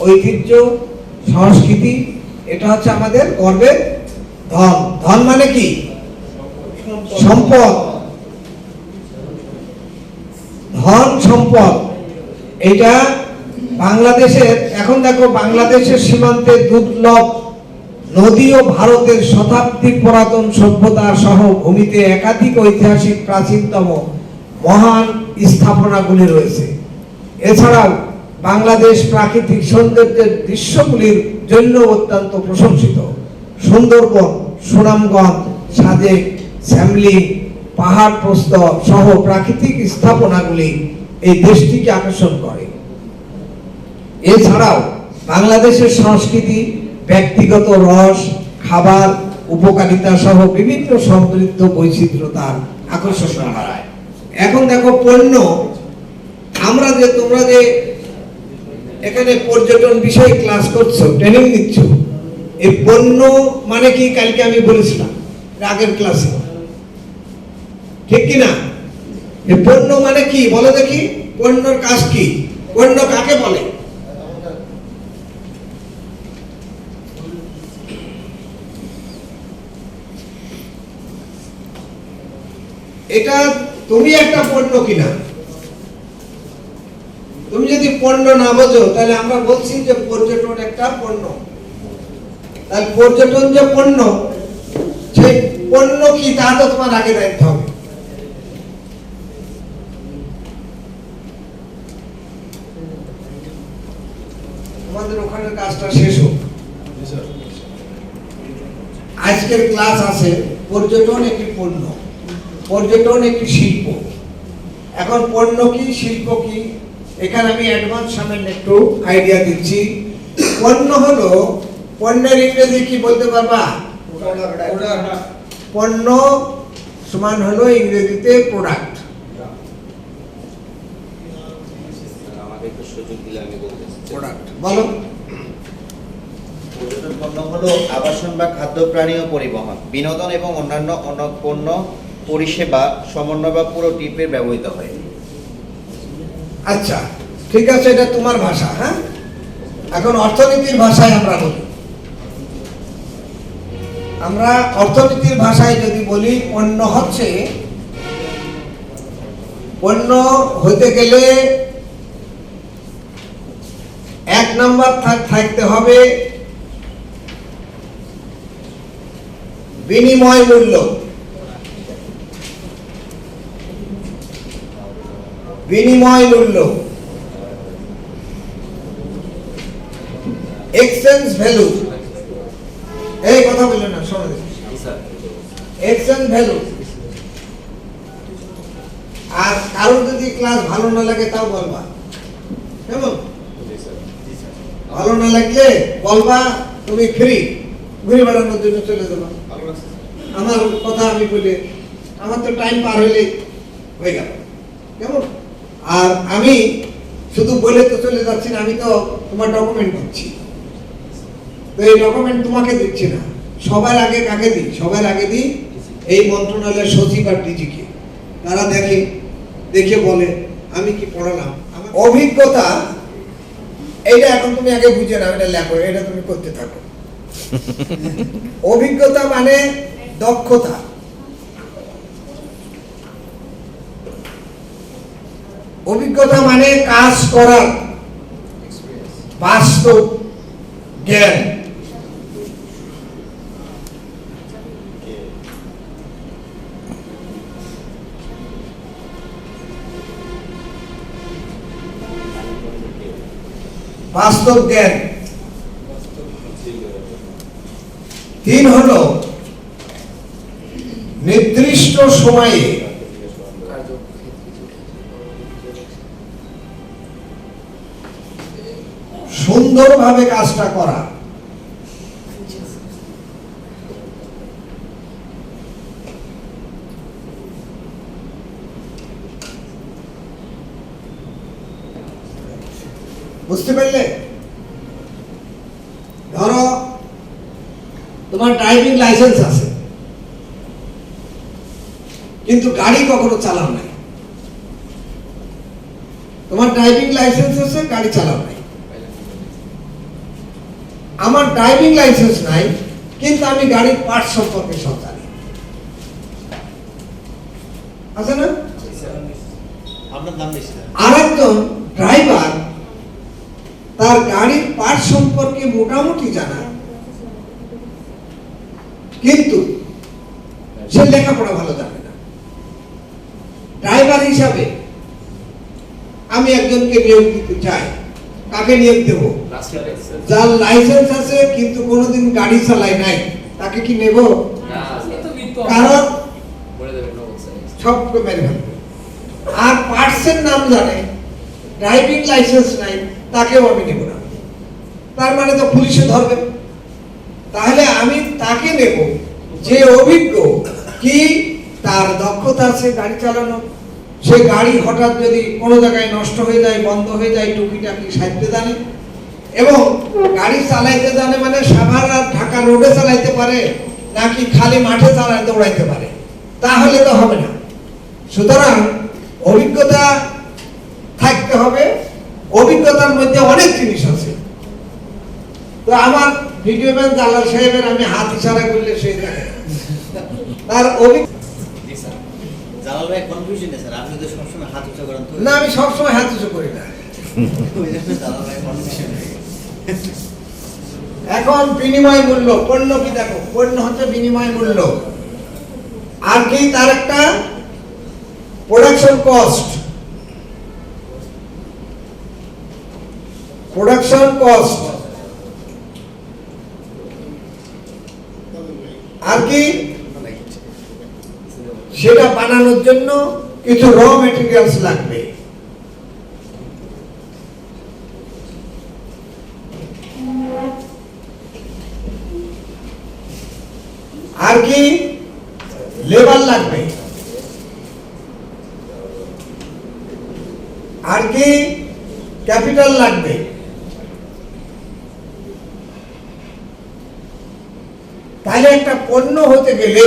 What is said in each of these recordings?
ঐতিহ্য, সংস্কৃতি, এটা হচ্ছে আমাদের গর্বের ধন। ধন মানে কি? সম্পদ। ধন, সম্পদ। এটা বাংলাদেশের, এখন দেখো বাংলাদেশের সীমান্তে দুর্লভ নদী ও ভারতের শতাব্দী পুরাতন সভ্যতা সহ ভূমিতে একাধিক ঐতিহাসিক প্রাচীনতম মহান স্থাপনাগুলি রয়েছে। এছাড়াও বাংলাদেশ প্রাকৃতিক সৌন্দর্যের দৃশ্যগুলির জন্য অত্যন্ত প্রশংসিত। সুন্দরবন, সুনামগঞ্জ, সাজেক, শ্যামলি, পাহাড় প্রস্তর সহ প্রাকৃতিক স্থাপনাগুলি এই দেশটিকে আকর্ষণ করে। এছাড়াও বাংলাদেশের সংস্কৃতি, ব্যক্তিগত রস, খাবার, উপকারিতা সহ বিভিন্ন সমৃদ্ধ বৈচিত্র্যতার আকর্ষণ হারায় এখন দেখো পণ্য। আমরা যে, তোমরা যে এখানে পর্যটন বিষয়ে ক্লাস করছ ট্রেনিং নিচ্ছ। এই পণ্য মানে কি কালকে আমি বলেছিলাম আগের ক্লাসে ঠিক কি না? এই পণ্য মানে কি, বলো দেখি, পণ্যর কাজ কি? পণ্য কাকে বলে? এটা তুমি একটা পণ্য কিনা? তুমি যদি পণ্য না বোঝো, তাহলে আমরা বলছি যে পর্যটন একটা পণ্য। তাহলে পর্যটন যে পণ্য, সেই পণ্য কি তা তো তোমার আগে দেখতে হবে। তোমাদের ওখানে কাজটা শেষ হোক। আজকের ক্লাস আছে, পর্যটন একটি পণ্য, পর্যটন একটি শিল্প। এখন পণ্য কি, শিল্প কি? এখানে আমি অ্যাডভান্স সামনে একটু আইডিয়া দিচ্ছি। পণ্য হলো, পণ্যের ইংরেজি কি বলতে পারবা? পণ্য সমান হলো ইংরেজিতে প্রোডাক্ট প্রোডাক্ট পণ্য হলো আবাসন বা পরিবহন। বিনোদন এবং অন্যান্য অন্য পণ্য পরিষেবা, সমন্বয় বা পুরো টিপে ব্যবহৃত হয়। আচ্ছা ঠিক আছে, এটা তোমার ভাষা হ্যাঁ? এখন অর্থনীতির ভাষায় আমরা বলি। আমরা অর্থনীতির ভাষায় যদি বলি পণ্য হচ্ছে পণ্য হতে গেলে এক নাম্বার থাক- থাকতে হবে বিনিময় মূল্য। বিনিময় মূল্য। এক্সচেঞ্জ ভ্যালু এই কথা বললেন না শোনো এক্সচেঞ্জ ভ্যালু আর কারোর যদি ক্লাস ভালো না লাগে, তাও বলবা। কেমন? ভালো না লাগলে বলবা, তুমি ফ্রি ঘুরে বেড়ানোর জন্য চলে যাবা। আমার কথা আমি বলে, আমার তো টাইম পার হলে হয়ে গেল। কেমন? আর আমি শুধু বলে তো চলে যাচ্ছি না আমি তো তোমার ডকুমেন্ট দিচ্ছি। তো এই ডকুমেন্ট তোমাকে দিচ্ছি না সবার আগে কাকে দিই? সবার আগে দিই এই মন্ত্রণালয়ের সচিব আর ডিজিকে তারা দেখে দেখে বলে আমি কি পড়ালাম? অভিজ্ঞতা এইটা এখন তুমি আগে বুঝে নাও এটা লেখো এটা তুমি করতে থাকো। অভিজ্ঞতা মানে দক্ষতা। অভিজ্ঞতা মানে কাজ করার বাস্তব জ্ঞান। বাস্তব জ্ঞান। তিন হলো নির্দিষ্ট সময়ে সুন্দরভাবে কাজটা করা। বুঝতে পারলে? ধরো, তোমার ড্রাইভিং লাইসেন্স আছে। কিন্তু গাড়ি কখনো চালাও নাই। তোমার ড্রাইভিং লাইসেন্স আছে, গাড়ি চালাও নাই। আমার ড্রাইভিং লাইসেন্স নাই কিন্তু আমি গাড়ির পার্ট সম্পর্কে সব জানি আছে না? আরেকজন ড্রাইভার তার গাড়ির পার্ট সম্পর্কে মোটামুটি জানা কিন্তু সে লেখাপড়া ভালো জানে না। ড্রাইভার হিসাবে আমি একজনকে নিয়োগ দিতে চাই। কাকে নিয়োগ দেব। যার লাইসেন্স আছে কিন্তু কোনোদিন গাড়ি চালায় নাই। তাকে কি নেব? কারণ সবকে মেরে ফেলবে। আর পার্টসের নাম জানে ড্রাইভিং লাইসেন্স নাই তাকেও আমি নেব না। তার মানে তো পুলিশে ধরবে। তাহলে আমি তাকে নেব যে অভিজ্ঞ কি তার দক্ষতা আছে গাড়ি চালানো সে গাড়ি হঠাৎ যদি কোনো জায়গায় নষ্ট হয়ে যায়, বন্ধ হয়ে যায়, টুকিটাকি সাইতে জানে। এবং গাড়ি চালাইতে জানে মানে সাভার আর ঢাকা রোডে চালাইতে পারে, নাকি খালি মাঠে চালায় দৌড়াইতে পারে। তাহলে তো হবে না। সুতরাং অভিজ্ঞতা থাকতে হবে। অভিজ্ঞতার মধ্যে অনেক জিনিস আছে। তো আমার ভিডিও ম্যান জালাল সাহেবের আমি হাত ইশারা করলে সে তার অভিজ্ঞতা জালাল ভাই কনফিউশনে স্যার। আপনি তো সবসময় হাত উঁচু করেন তো। না আমি সবসময় হাত উঁচু করি না। ওই জন্য জালাল ভাই কনফিউশনে এখন বিনিময় মূল্য পণ্য কি দেখো? পণ্য হচ্ছে বিনিময় মূল্য। আর কি তার একটা? প্রোডাকশন কস্ট প্রোডাকশন কস্ট আর কি? সেটা বানানোর জন্য কিছু র মেটেরিয়ালস লাগবে। আর কি? লেবার লাগবে। আর কি? ক্যাপিটাল লাগবে। তাহলে একটা পণ্য হতে গেলে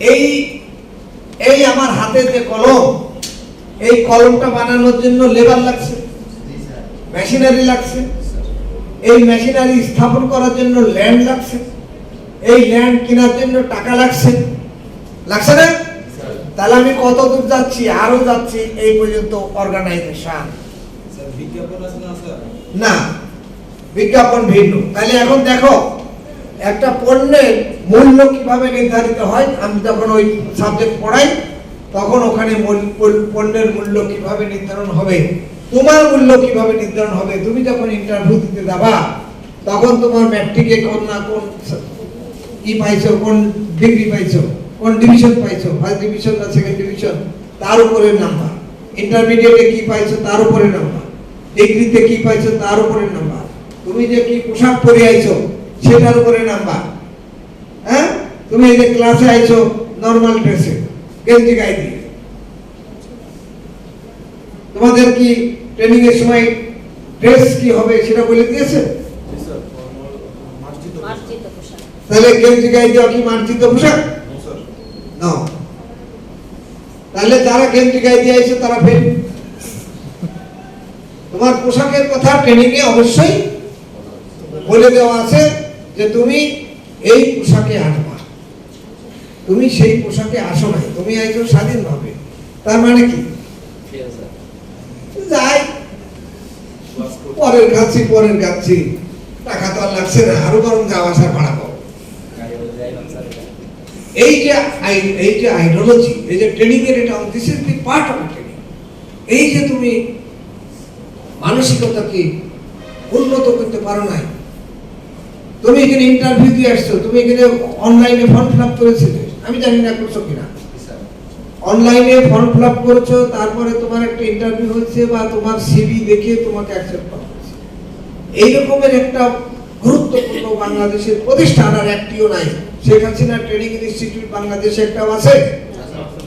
এই এই আমার হাতে যে কলম এই কলমটা বানানোর জন্য লেবার লাগছে মেশিনারি লাগছে। এই মেশিনারি স্থাপন করার জন্য ল্যান্ড লাগছে। এই ল্যান্ড কেনার জন্য টাকা লাগছে। লাগছে না? তাহলে আমি কত দূর যাচ্ছি? আরও যাচ্ছি। এই পর্যন্ত অর্গানাইজেশন না বিজ্ঞাপন ভিন্ন। তাহলে এখন দেখো একটা পণ্যের মূল্য কীভাবে নির্ধারিত হয়? আমি যখন ওই সাবজেক্ট পড়াই তখন ওখানে পণ্যের মূল্য কীভাবে নির্ধারণ হবে? তোমার মূল্য কীভাবে নির্ধারণ হবে? তুমি যখন ইন্টারভিউ দিতে যাবা, তখন তোমার ম্যাট্রিকে কোন না কোন কি পাইছো, কোন ডিগ্রি পাইছো, কোন ডিভিশন পাইছো ফার্স্ট ডিভিশন না সেকেন্ড ডিভিশন তার উপরে নাম্বার ইন্টারমিডিয়েটে কি পাইছো, তার উপরে নাম্বার ডিগ্রিতে কি পাইছো, তার উপরে নাম্বার তুমি যে কি পোশাক পরে আইছো, সেটার উপরে নাম্বার হ্যাঁ? তুমি এই যে ক্লাসে আইছো নর্মাল ড্রেসে গেঞ্জি গায়ে দিয়ে তোমাদের কি ট্রেনিং এর সময় ড্রেস কি হবে সেটা বলে দিয়েছে তাহলে গেঞ্জি গায়ে দেওয়া কি মার্জিত পোশাক? না তাহলে যারা গেঞ্জি গায়ে দিয়ে আইছে তারা ফেল তোমার পোশাকের কথা ট্রেনিং এ অবশ্যই বলে দেওয়া আছে যে তুমি এই পোশাকে আসবা তুমি সেই পোশাকে আসো নাই তুমি আইছো স্বাধীনভাবে তার মানে কি? যাই। পরের গাছি পরের গাছি টাকা তো আর লাগছে না আরও বরং যাওয়া আসা বাড়াবো এই যে এই যে আইডিওলজি এই যে ট্রেনিং এর এটা this is the part of training এই যে তুমি মানসিকতাকে উন্নত করতে পারো নাই। তুমি এখানে ইন্টারভিউ দিয়ে আসছো তুমি এখানে অনলাইনে ফর্ম ফিল আপ করেছিলে। আমি জানি না করছ কিনা। অনলাইনে ফর্ম ফিল আপ করেছ, তারপরে তোমার একটা ইন্টারভিউ হচ্ছে বা তোমার সিভি দেখে তোমাকে অ্যাকসেপ্ট করা হয়েছে। এই রকমের একটা গুরুত্বপূর্ণ বাংলাদেশের প্রতিষ্ঠান আর একটিও নাই। শেখ হাসিনা ট্রেনিং ইনস্টিটিউট বাংলাদেশে একটা আছে?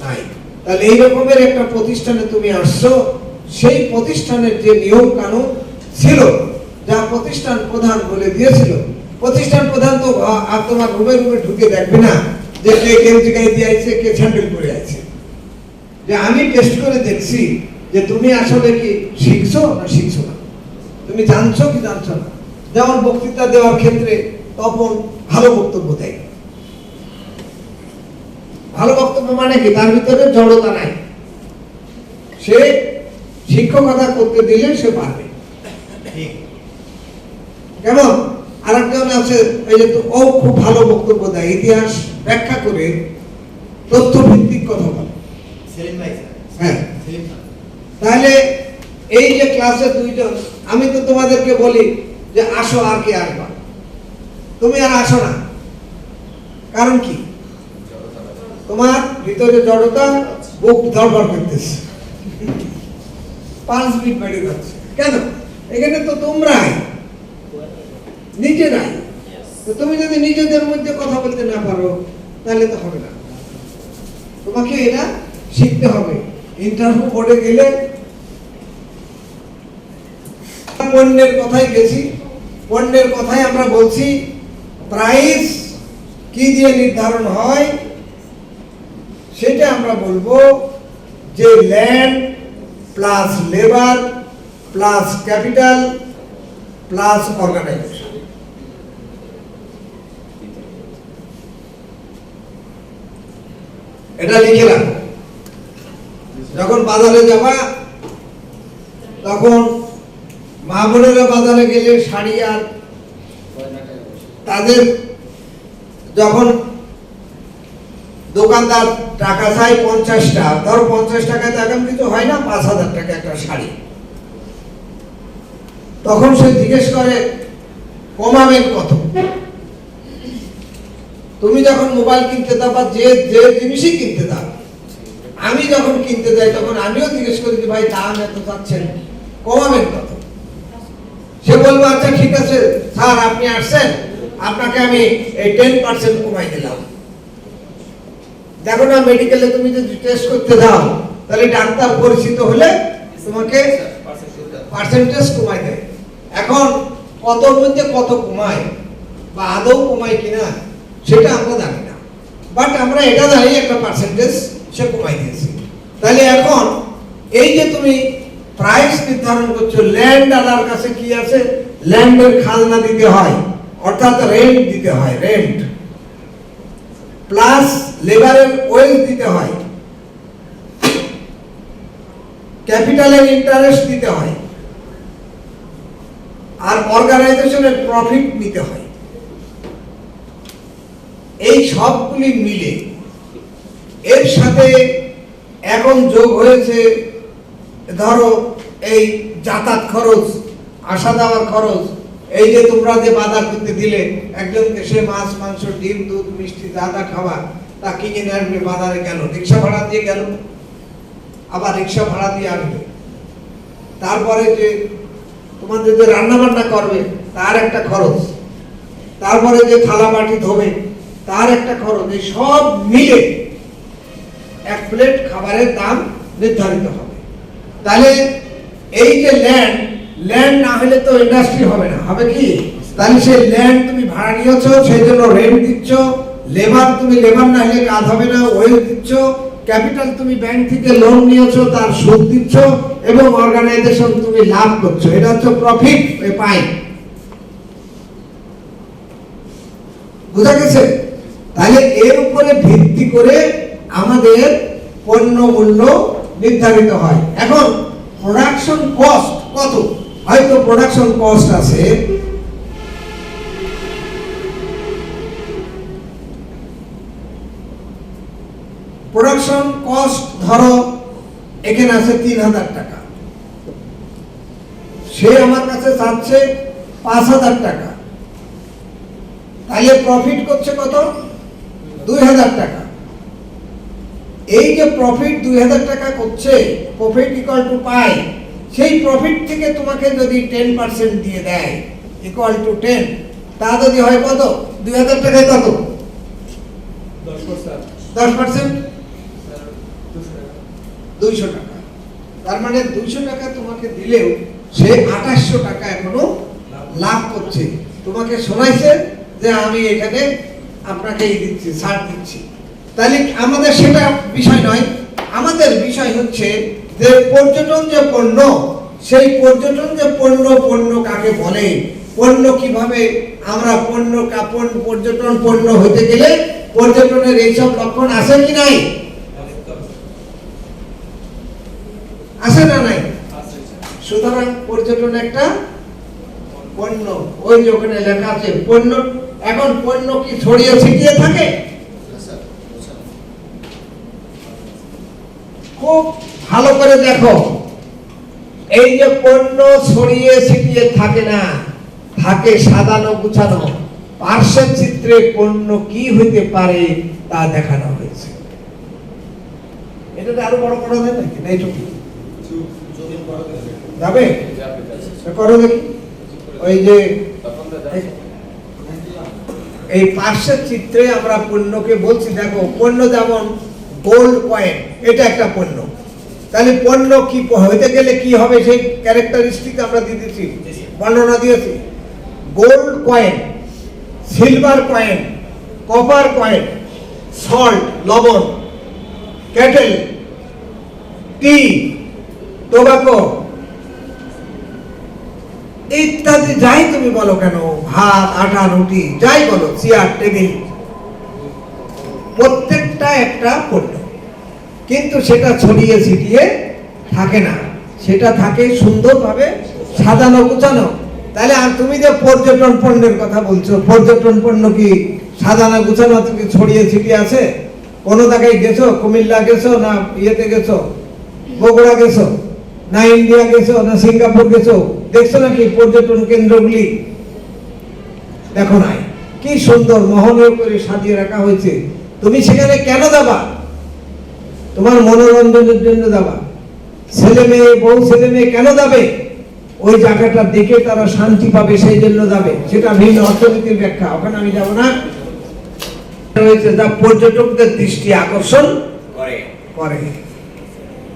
নাই। তাহলে এই রকমের একটা প্রতিষ্ঠানে তুমি আসছো, সেই প্রতিষ্ঠানের যে নিয়ম কানুন ছিল, যা প্রতিষ্ঠান প্রধান বলে দিয়েছিল, প্রতিষ্ঠান প্রধান তো আর তোমার রুমে রুমে ঢুকে দেখবে না। যে আমি টেস্ট করে দেখছি যে তুমি আসলে কি শিখছো না শিখছো না। তুমি জানছো কি জানছো না। যেমন বক্তৃতা দেওয়ার ক্ষেত্রে তপন ভালো বক্তব্য দেয়। ভালো বক্তব্য মানে কি? তার ভিতরে জড়তা নাই। সে শিক্ষকতা করতে দিলে সে পারবে। কেমন? আরেকজন আছে এই যে ও খুব ভালো বক্তব্য দেয় ইতিহাস ব্যাখ্যা করে তথ্য ভিত্তিক কথা বলে। হ্যাঁ। তাহলে এই যে ক্লাসে দুইজন আমি তো তোমাদেরকে বলি যে আসো আর কি আসবা। তুমি আর আসো না। কারণ কি? তোমার ভিতরে জড়তা বুক ধরবার করতেছে। পাঁচ মিনিট বেড়ে যাচ্ছে। কেন? এখানে তো তোমরাই। নিজেরাই তো তুমি যদি নিজেদের মধ্যে কথা বলতে না পারো তাহলে তো হবে না। তোমাকে এটা শিখতে হবে। ইন্টারভিউ বোর্ডে গেলে পণ্যের কথাই গেছি পণ্যের কথাই আমরা বলছি প্রাইস কি দিয়ে নির্ধারণ হয় সেটা আমরা বলব যে land plus labour plus capital plus organisation এটা লিখে রাখো যখন বাজারে যাবা, তখন মা বোনেরা বাজারে গেলে শাড়ি আর তাদের যখন দোকানদার টাকা চাই পঞ্চাশটা, ধর পঞ্চাশ টাকায় এখন কিছু হয় না, পাঁচ হাজার টাকা একটা শাড়ি। তখন সে জিজ্ঞেস করে, কমাবেন কত? তুমি যখন মোবাইল কিনতে দাও বা যে যে জিনিসই কিনতে দাও, আমি যখন কিনতে যাই, তখন আমিও জিজ্ঞেস করি যে, ভাই, দাম এত চাচ্ছেন কমাবেন কত? সে বলব আচ্ছা ঠিক আছে, স্যার, আপনি আসছেন, আপনাকে আমি এই টেন পার্সেন্ট কমাই দিলাম। দেখো না, মেডিকেলে তুমি যদি টেস্ট করতে দাও, তাহলে ডাক্তার পরিচিত হলে তোমাকে পার্সেন্টেজ কমাই দেয়। এখন কতর মধ্যে কত কমায়? বা আদৌ কমায় কিনা? সেটা আমরা জানি না। বাট আমরা এটা জানি একটা পার্সেন্টেজ সে কমাই দিয়েছে। তাহলে এখন এই যে তুমি প্রাইস নির্ধারণ করছ ল্যান্ড আলার কাছে কি আছে? ল্যান্ডের খাজনা দিতে হয়, অর্থাৎ রেন্ট দিতে হয় রেন্ট প্লাস লেবারের ওয়েজ দিতে হয়। ক্যাপিটালের ইন্টারেস্ট দিতে হয়। আর অর্গানাইজেশনের প্রফিট নিতে হয়। এই সবগুলি মিলে এর সাথে এখন যোগ হয়েছে, ধরো এই যাতায়াত খরচ, আসা যাওয়ার খরচ, এই যে তোমরা যে বাজার করতে দিলে, একজনকে সে মাছ, মাংস, ডিম, দুধ, মিষ্টি, যা যা খাবার, তা কিনে নিয়ে আসবে, বাজারে গেল, রিক্সা ভাড়া দিয়ে গেল, আবার রিক্সা ভাড়া দিয়ে আসবে। তারপরে যে তোমাদের যে রান্না বান্না করবে, তার একটা খরচ, তারপরে যে থালা বাটি ধোবে তার একটা খরচ, এই সব মিলে এক প্লেট খাবারের দাম নির্ধারিত হবে। তাহলে এই যে ল্যান্ড ল্যান্ড না হলে তো ইন্ডাস্ট্রি হবে না। হবে কি? তাহলে সেই ল্যান্ড তুমি ভাড়া নিয়েছো, সেই জন্য রেন্ট দিচ্ছ লেবার তুমি লেবার না হলে কাজ হবে না ওয়েজ দিচ্ছ ক্যাপিটাল তুমি ব্যাংক থেকে লোন নিয়েছো, তার সুদ দিচ্ছ, এবং অর্গানাইজেশন তুমি লাভ করছ। এটা হচ্ছে প্রফিট পাই। বুঝা গেছে? তাহলে এর উপরে ভিত্তি করে আমাদের পণ্য মূল্য নির্ধারিত হয়। এখন প্রোডাকশন কস্ট কত? হয়তো প্রোডাকশন কস্ট আছে। প্রোডাকশন কস্ট ধরো, এখানে আছে তিন হাজার টাকা। সে আমার কাছে চাচ্ছে পাঁচ হাজার টাকা। তাহলে প্রফিট করছে কত? দুই হাজার টাকা। এই যে প্রফিট দুই হাজার টাকা করছে প্রফিট ইকুয়াল টু পাই সেই প্রফিট থেকে তোমাকে যদি টেন পার্সেন্ট দিয়ে দেয় ইকুয়াল টু টেন তা যদি হয় কত? দুই হাজার টাকায় কত? দশ পার্সেন্ট দুইশো টাকা। তার মানে দুইশো টাকা তোমাকে দিলেও সে আঠাশশো টাকা এখনও লাভ করছে। তোমাকে শোনাইছে যে আমি এখানে আপনাকে এই দিচ্ছি, ছাড় দিচ্ছি। তাহলে আমাদের সেটা বিষয় নয়, আমাদের বিষয় হচ্ছে যে পর্যটন যে পণ্য, সেই পর্যটন যে পণ্য পণ্য কাকে বলে? পণ্য কীভাবে আমরা পণ্য কাপড় পর্যটন পণ্য হতে গেলে পর্যটনের এইসব লক্ষণ আছে কি নাই? আছে না নাই? সুতরাং পর্যটন একটা পণ্য। ওই যে ওখানে লেখা আছে পণ্য। এখন পণ্য কি ছড়িয়ে ছিটিয়ে থাকে? খুব ভালো করে দেখো। এই যে পণ্য ছড়িয়ে ছিটিয়ে থাকে না থাকে সাজানো গুছানো। পার্শ্ব চিত্রে পণ্য কি হইতে পারে তা দেখানো হয়েছে। এটা আরও বড় করা যায় নাকি? না এইটুকু যাবে। করো দেখি। ওই যে এই পার্শ্বের চিত্রে আমরা পণ্যকে বলছি দেখো পণ্য যেমন গোল্ড কয়েন এটা একটা পণ্য। তাহলে পণ্য কি হইতে গেলে কি হবে সেই ক্যারেক্টারিস্টিক আমরা দিয়ে দিচ্ছি? বর্ণনা দিয়েছি। Gold coin silver coin copper coin salt লবণ ক্যাটেল টি টোবাকো ইত্যাদি, যাই তুমি বলো কেন, ভাত, আটা, রুটি, যাই বলো চেয়ার টেবিল প্রত্যেকটা একটা পণ্য কিন্তু সেটা ছড়িয়ে ছিটিয়ে থাকে না। সেটা থাকে সুন্দরভাবে সাজানো, গুছানো। তাহলে আর তুমি যে পর্যটন পণ্যের কথা বলছো, পর্যটন পণ্য কি সাজানো, গুছানো, তুমি ছড়িয়ে ছিটিয়ে আছে? কোনো জায়গায় গেছো? কুমিল্লা গেছো না ইয়েতে গেছো? বগুড়া গেছো? না ইন্ডিয়া গেছো, না সিঙ্গাপুর গেছো, দেখছ নাকি পর্যটন কেন্দ্রগুলি? দেখো নাই। কি সুন্দর মোহনীয় করে সাজিয়ে রাখা হয়েছে। তুমি সেখানে কেন যাবা? তোমার মনোরঞ্জনের জন্য যাবা। ছেলে মেয়ে, বউ ছেলে মেয়ে কেন যাবে? ওই জায়গাটা দেখে তারা শান্তি পাবে, সেই জন্য যাবে। সেটা ভিন্ন অর্থনীতির ব্যাখ্যা। ওখানে আমি যাব না। রয়েছে যা পর্যটকদের দৃষ্টি আকর্ষণ করে। করে।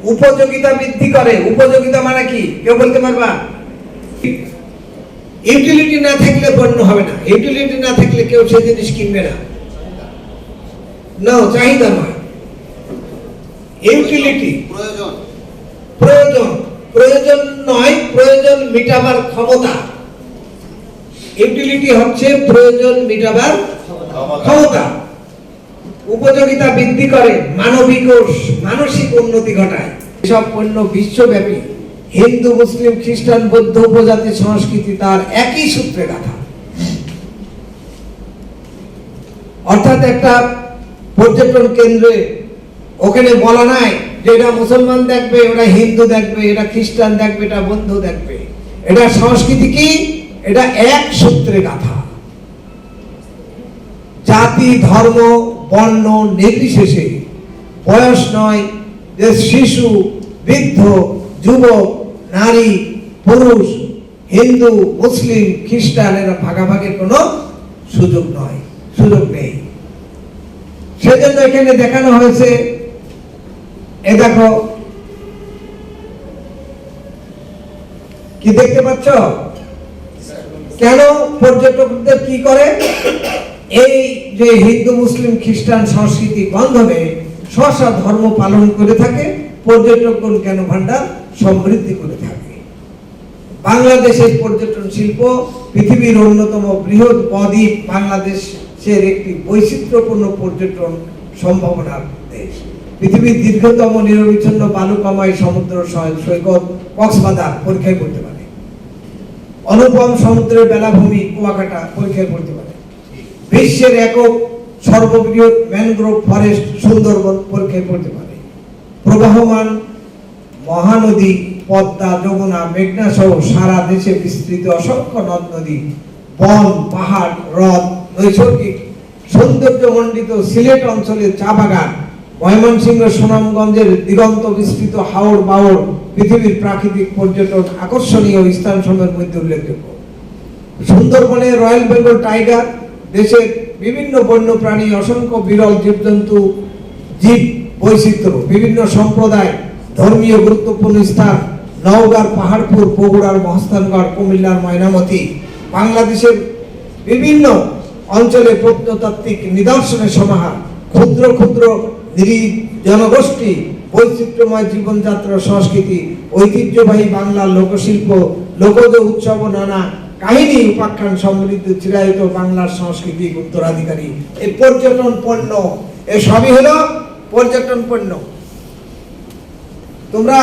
উপযোগিতা বৃদ্ধি করে। উপযোগিতা মানে কি? কেউ বলতে পারবা? ইউটিলিটি না থাকলে পণ্য হবে না। ইউটিলিটি না থাকলে কেউ সে জিনিস কিনবে না। না চাহিদা নয়। ইউটিলিটি প্রয়োজন। প্রয়োজন। প্রয়োজন নয় প্রয়োজন মিটাবার ক্ষমতা। ইউটিলিটি হচ্ছে প্রয়োজন মিটাবার ক্ষমতা। উপযোগিতা বৃদ্ধি করে মানবিক ও মানসিক উন্নতি ঘটায়। এসব পণ্য বিশ্বব্যাপী। হিন্দু মুসলিম খ্রিস্টান বৌদ্ধ উপজাতি সংস্কৃতি তার একই সূত্রে গাঁথা। অর্থাৎ একটা পর্যটন কেন্দ্রে ওখানে বলা নাই যে এটা মুসলমান দেখবে ওটা হিন্দু দেখবে এটা খ্রিস্টান দেখবে এটা বৌদ্ধ দেখবে। এটা সংস্কৃতি কি? এটা এক সূত্রে গাথা। জাতি ধর্ম বর্ণ নির্বিশেষে। বয়স নয় শিশু, বৃদ্ধ, যুবক, নারী, পুরুষ, হিন্দু, মুসলিম, খ্রিস্টান, এরা ভাগাভাগির কোনো সুযোগ নয়, সুযোগ নেই। সেজন্য এখানে দেখানো হয়েছে, এ দেখো, কি দেখতে পাচ্ছ? কেন পর্যটকদের কি করে? এই যে হিন্দু, মুসলিম, খ্রিস্টান সংস্কৃতি বন্ধনে স্বস্ব ধর্ম পালন করে থাকে, পর্যটকগণ কেন ভান্ডার সমৃদ্ধি করে থাকে। বাংলাদেশের পর্যটন শিল্প পৃথিবীর অন্যতম বৃহৎ বদ্বীপ বাংলাদেশের একটি বৈচিত্র্যপূর্ণ পর্যটন সম্ভাবনার দেশ। পৃথিবীর দীর্ঘতম নিরবিচ্ছিন্ন বালুকাময় সমুদ্র সৈকত কক্সবাজার পরীক্ষায় করতে পারে। অনুপম সমুদ্রের বেলাভূমি কুয়াকাটা পরীক্ষায় করতে পারে। বিশ্বের একক সর্ববৃহৎ ম্যানগ্রোভ ফরেস্ট সুন্দরবন পরীক্ষায় পড়তে পারে। প্রবাহমান মহানদী পদ্মা, যমুনা, মেঘনা সহ সারা দেশে বিস্তৃত অসংখ্য নদ, নদী, বন, পাহাড়, হ্রদ, নৈসর্গিক সৌন্দর্যমণ্ডিত সিলেট অঞ্চলের চা বাগান, ময়মনসিংহ সুনামগঞ্জের দিগন্ত বিস্তৃত হাওড় বাওড় পৃথিবীর প্রাকৃতিক পর্যটন আকর্ষণীয় স্থানসমূহের মধ্যে উল্লেখযোগ্য। সুন্দরবনে রয়্যাল বেঙ্গল টাইগার দেশের বিভিন্ন বন্য প্রাণী অসংখ্য বিরল জীবজন্তু, জীব বৈচিত্র্য, বিভিন্ন সম্প্রদায়, ধর্মীয় গুরুত্বপূর্ণ স্থান, নওগাঁর পাহাড়পুর, বগুড়ার মহস্তানগড় কুমিল্লার ময়নামতি, বাংলাদেশের বিভিন্ন অঞ্চলে প্রত্নতাত্ত্বিক নিদর্শনের সমাহার, ক্ষুদ্র ক্ষুদ্র নিরীহ জনগোষ্ঠী, বৈচিত্র্যময় জীবনযাত্রা, সংস্কৃতি, ঐতিহ্যবাহী বাংলার লোকশিল্প, লোকজ উৎসব নানা কাহিনী উপাখ্যান সমৃদ্ধ চিরায়ত বাংলার সাংস্কৃতিক উত্তরাধিকারী। এই পর্যটন পণ্য এই সবই হলো পর্যটন পণ্য। তোমরা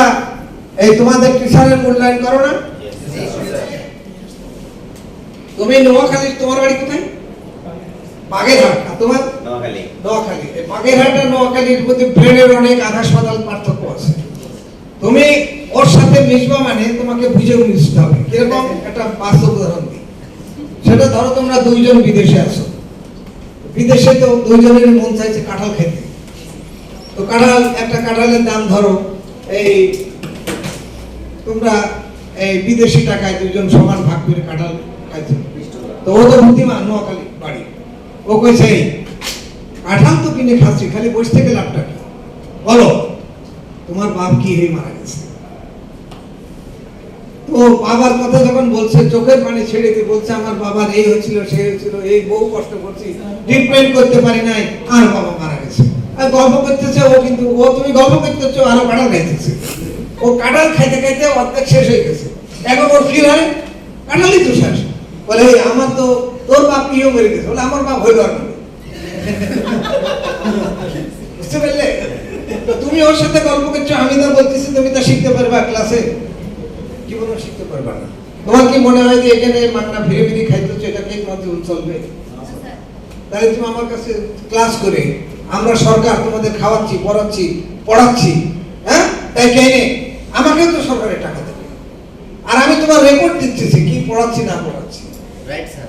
এই তোমাদের টিচারের মূল্যায়ন করো না? তুমি নোয়াখালীর তোমার বাড়ি কোথায়? বাগেরহাট তোমার? নোয়াখালী। নোয়াখালী। বাগেরহাট আর নোয়াখালীর মধ্যে ব্রেনের অনেক আধা পাতাল পার্থক্য আছে। তুমি ওর সাথে মিশবা মানে তোমাকে বুঝে মিশতে হবে। কীরকম? একটা বাস্তব উদাহরণ দিই সেটা ধরো তোমরা দুইজন বিদেশে আছো। বিদেশে তো দুইজনের মন চাইছে কাঁঠাল খেতে। তো কাঁঠাল, একটা কাঁঠালের দাম ধরো, এই তোমরা এই বিদেশি টাকায় দুইজন সমান ভাগ করে কাঁঠাল খাইছো। তো ও তো বুদ্ধিমান, নোয়াখালী বাড়ি। ও কইছে কাঁঠাল তো কিনে খাচ্ছি, খালি বসে থেকে লাভটা কি? বলো, তোমার বাপ কি হয়ে মারা গেছে? তো বাবার কথা যখন বলছে, চোখের পানি ছেড়ে দিয়ে বলছে, আমার বাবার এই হয়েছিল, সে হয়েছিল, এই বহু কষ্ট করছি ট্রিটমেন্ট করতে পারি নাই, আর বাবা মারা গেছে। আর গল্প করতেছে, ও কিন্তু, ও তুমি গল্প করতেছো, আরও কাঁঠাল খাইতেছে। ও কাঁঠাল খাইতে খাইতে অর্ধেক শেষ হয়ে গেছে। এখন ওর ফিল হয়, কাঁঠালই তো শেষ। বলে আমার তো, তোর বাপ কিও মরে গেছে। বলে, আমার বাপ হইল না বুঝতে পারলে? তুমি ওর সাথে গল্প করছ, আমি তো বলতেছি, তুমি তা শিখতে পারবা ক্লাসে জীবনে শিখতে পারবা না। তোমার কি মনে হয় যে এখানে মান্না ফিরে ফিরে খাইতেছো এটা কে তোমার চলবে? তাহলে তুমি আমার কাছে ক্লাস করে আমরা সরকার তোমাদের খাওয়াচ্ছি পড়াচ্ছি পড়াচ্ছি হ্যাঁ? তাই কে নে আমাকেও তো সরকারের টাকা দেবে। আর আমি তোমার রেকর্ড দিচ্ছি কি পড়াচ্ছি না পড়াচ্ছি। রাইট স্যার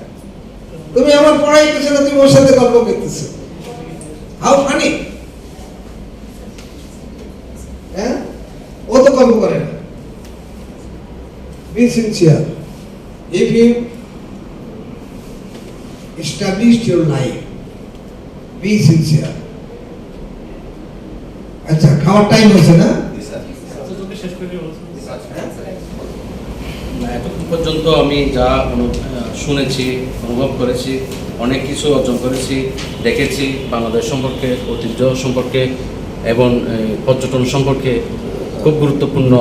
তুমি আমার পড়াইতেছো না তুমি ওর সাথে গল্প করতেছো। হাউ ফানি হ্যাঁ? ও তো গল্প করে না। Be sincere if you established your life be sincere আচ্ছা খাওয়ার টাইম হচ্ছে না? না, এতক্ষণ পর্যন্ত আমি যা শুনেছি অনুভব করেছি অনেক কিছু অর্জন করেছি দেখেছি বাংলাদেশ সম্পর্কে ঐতিহ্য সম্পর্কে এবং পর্যটন সম্পর্কে খুব গুরুত্বপূর্ণ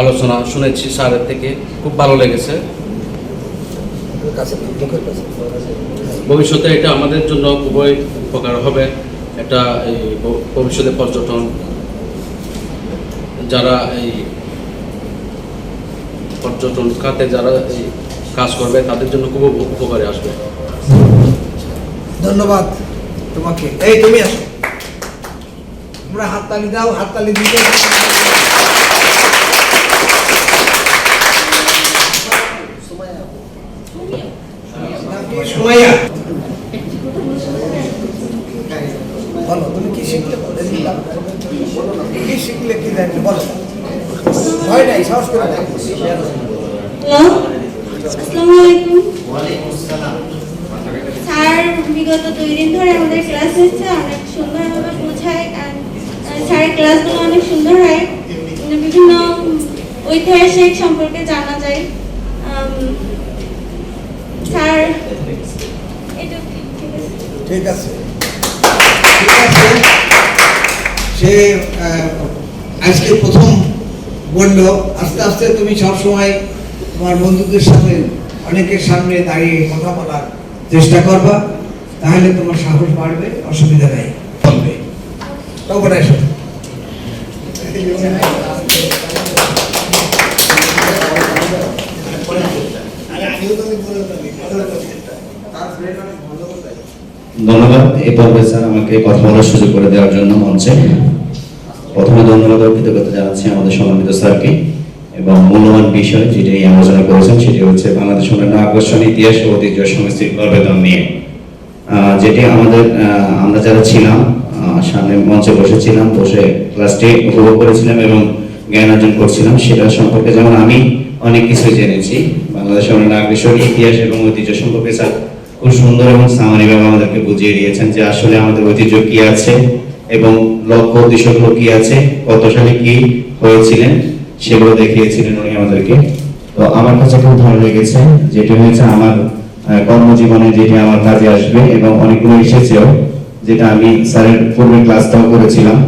আলোচনা শুনেছি স্যারের থেকে। খুব ভালো লেগেছে। ভবিষ্যতে এটা আমাদের জন্য খুবই উপকার হবে। এটা এই ভবিষ্যতে পর্যটন, যারা এই পর্যটন খাতে যারা এই কাজ করবে, তাদের জন্য খুব উপকারে আসবে। ধন্যবাদ তোমাকে। এই, তুমি আসো। তোমরা হাততালি দাও, হাততালি দিতে সুমাইয়া বলো তুমি কি শিখলে বলো কি শিখলে কি জানলে বলো ভয় নাই সাহস করে হ্যালো? আসসালামু আলাইকুম ওয়ালাইকুম আসসালাম স্যার বিগত দুই দিন ধরে আমাদের ক্লাস হচ্ছে অনেক সুন্দরভাবে বোঝায় স্যারের ক্লাসগুলো অনেক সুন্দর হয়। বিভিন্ন ঐতিহাসিক সম্পর্কে জানা যায়। স্যার এটা ঠিক আছে। ঠিক আছে। ঠিক আছে। সে আজকে প্রথম বলল, আস্তে আস্তে তুমি সবসময় তোমার বন্ধুদের সাথে অনেকের সামনে দাঁড়িয়ে কথা বলার চেষ্টা করবা, তাহলে তোমার সাহস বাড়বে, অসুবিধা নেই বলবে ধন্যবাদ, এই পর্বে স্যার আমাকে কথা বলার সুযোগ করে দেওয়ার জন্য মঞ্চে। প্রথমে ধন্যবাদ ও কৃতজ্ঞতা জানাচ্ছি আমাদের সম্মানিত স্যারকে এবং মূল্যবান বিষয় যেটি এই আলোচনা করেছেন, সেটি হচ্ছে বাংলাদেশ অন্যান্য আকর্ষণ ইতিহাস ও ঐতিহ্য সংস্কৃতির গর্বেদন নিয়ে। যেটি আমাদের আমরা যারা ছিলাম সামনে মঞ্চে বসেছিলাম, বসে ক্লাসটি উপভোগ করেছিলাম এবং জ্ঞান অর্জন করছিলাম, সেটা সম্পর্কে যেমন আমি অনেক কিছু জেনেছি। বাংলাদেশের অন্যান্য আকর্ষণ ইতিহাস এবং ঐতিহ্য সম্পর্কে স্যার খুব সুন্দর এবং সামারিভাবে আমাদেরকে বুঝিয়ে দিয়েছেন যে আসলে আমাদের ঐতিহ্য কি আছে এবং লক্ষ্য উদ্দেশ্যগুলো কি আছে? কত সালে কি হয়েছিলেন? সেগুলো দেখিয়েছিলেন উনি আমাদেরকে। তো আমার কাছে খুব ভালো লেগেছে, যেটি হয়েছে আমার কর্মজীবনে যেটি আমার কাজে আসবে এবং অনেকগুলো এসেছেও, যেটা আমি স্যারের পূর্বে ক্লাসটাও করেছিলাম,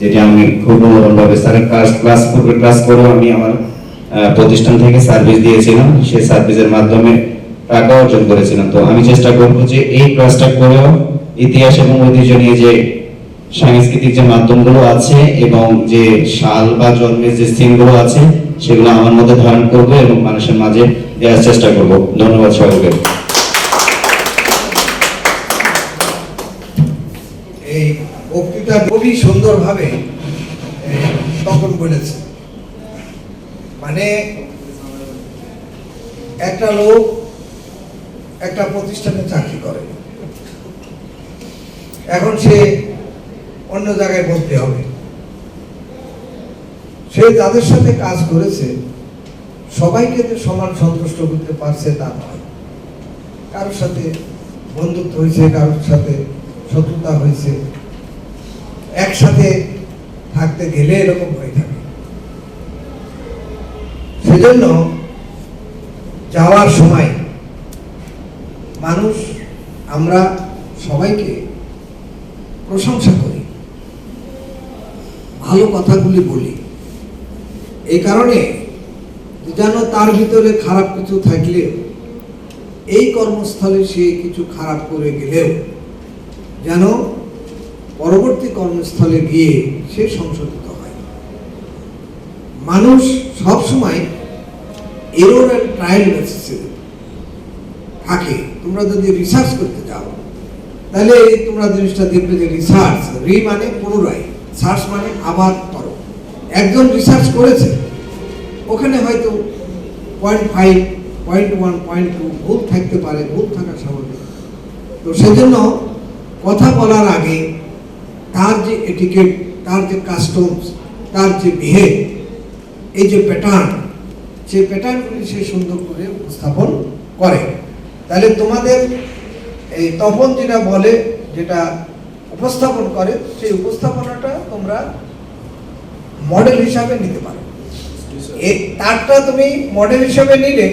যেটি আমি খুব ভাবে স্যারের ক্লাস ক্লাস পূর্বে ক্লাস করেও আমি আমার প্রতিষ্ঠান থেকে সার্ভিস দিয়েছিলাম। সেই সার্ভিসের মাধ্যমে টাকা অর্জন করেছিলাম। তো আমি চেষ্টা করব যে এই ক্লাসটা করেও ইতিহাস এবং ঐতিহ্য নিয়ে যে সাংস্কৃতিক যে মাধ্যমগুলো আছে এবং যে সাল বা জন্মের যে সিনগুলো আছে, সেগুলো আমার মধ্যে ধারণ করব এবং মানুষের মাঝে দেওয়ার চেষ্টা করব। ধন্যবাদ খুবই সুন্দরভাবে তখন বলেছে মানে এখন সে অন্য জায়গায় বলতে হবে। সে যাদের সাথে কাজ করেছে, সবাইকে যে সমান সন্তুষ্ট করতে পারছে তা নয়। কারোর সাথে বন্ধুত্ব হয়েছে, কারোর সাথে শত্রুতা হয়েছে। একসাথে থাকতে গেলে এরকম হয়ে থাকে। সেজন্য যাওয়ার সময় মানুষ, আমরা সবাইকে প্রশংসা করি। ভালো কথাগুলি বলি। এই কারণে যেন তার ভিতরে খারাপ কিছু থাকলেও এই কর্মস্থলে সে কিছু খারাপ করে গেলেও যেন পরবর্তী কর্মস্থলে গিয়ে সে সংশোধিত হয়। মানুষ সবসময় এরোর অ্যান্ড ট্রায়াল বেসিসে থাকে। তোমরা যদি রিসার্চ করতে যাও তাহলে তোমরা জিনিসটা দেখবে যে রিসার্চ রি মানে পুনরায়। সার্চ মানে আবার করো একজন রিসার্চ করেছে, ওখানে হয়তো point five point one point two ভুল থাকতে পারে ভুল থাকা স্বাভাবিক। তো সেজন্য কথা বলার আগে তার যে এটিকেট তার যে কাস্টমস তার যে বিহেভ এই যে প্যাটার্ন সেই প্যাটার্নগুলি সে সুন্দর করে উপস্থাপন করে। তাহলে তোমাদের এই তপন যেটা বলে যেটা উপস্থাপন করে, সেই উপস্থাপনাটা তোমরা মডেল হিসাবে নিতে পারো। তারটা তুমি মডেল হিসাবে নিলে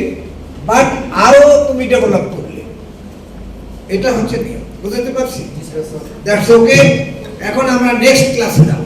বাট আরও তুমি ডেভেলপ করলে। এটা হচ্ছে নিয়ম। বুঝতে পারছি? দ্যাটস ওকে এখন আমরা নেক্সট ক্লাসে যাব।